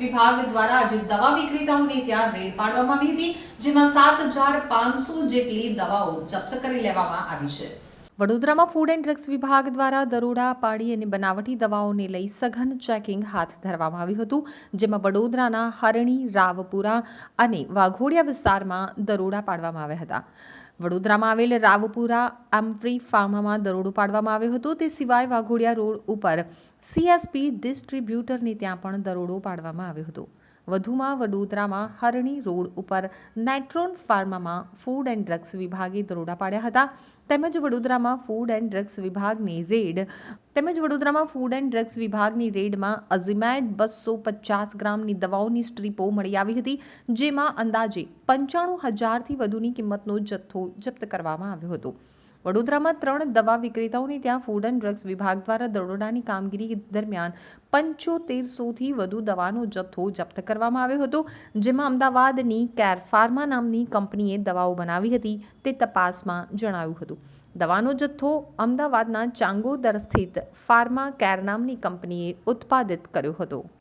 વિભાગ દ્વારા આજે દવા વિક્રેતાઓને ત્યાં રેડ પાડવામાં આવી હતી, જેમાં સાત હજાર પાંચસો જેટલી દવાઓ જપ્ત કરી લેવામાં આવી છે. વડોદરામાં ફૂડ એન્ડ ડ્રગ્સ વિભાગ દ્વારા દરોડા પાડી અને બનાવટી દવાઓને લઈ સઘન ચેકિંગ હાથ ધરવામાં આવ્યું હતું, જેમાં વડોદરાના હરણી, રાવપુરા અને વાઘોડિયા વિસ્તારમાં દરોડા પાડવામાં આવ્યા હતા. વડોદરામાં આવેલ રાવપુરા આમફ્રી ફાર્મમાં દરોડો પાડવામાં આવ્યો હતો. તે સિવાય વાઘોડિયા રોડ ઉપર સીએસપી ડિસ્ટ્રીબ્યુટરને ત્યાં પણ દરોડો પાડવામાં આવ્યો હતો. વધુમાં વડોદરામાં હરણી રોડ ઉપર નાઇટ્રોન ફાર્મામાં ફૂડ એન્ડ ડ્રગ્સ વિભાગે દરોડા પાડ્યા હતા. તેમજ વડોદરામાં ફૂડ એન્ડ ડ્રગ્સ વિભાગની રેડ તેમજ વડોદરામાં ફૂડ એન્ડ ડ્રગ્સ વિભાગની રેડમાં અઝિમેટ બસો પચાસ ગ્રામની દવાઓની સ્ટ્રીપો મળી આવી હતી, જેમાં અંદાજે પંચાણું હજારથી વધુની કિંમતનો જથ્થો જપ્ત કરવામાં આવ્યો હતો. વડોદરામાં ત્રણ દવા વિક્રેતાઓને ત્યાં ફૂડ એન્ડ ડ્રગ્સ વિભાગ દ્વારા દરોડાની કામગીરી દરમિયાન પંચોતેરસોથી વધુ દવાનો જથ્થો જપ્ત કરવામાં આવ્યો હતો, જેમાં અમદાવાદની કેર ફાર્મા નામની કંપનીએ દવાઓ બનાવી હતી તે તપાસમાં જણાવ્યું હતું. દવાનો જથ્થો અમદાવાદના ચાંગોદર સ્થિત ફાર્મા કેર નામની કંપનીએ ઉત્પાદિત કર્યો હતો.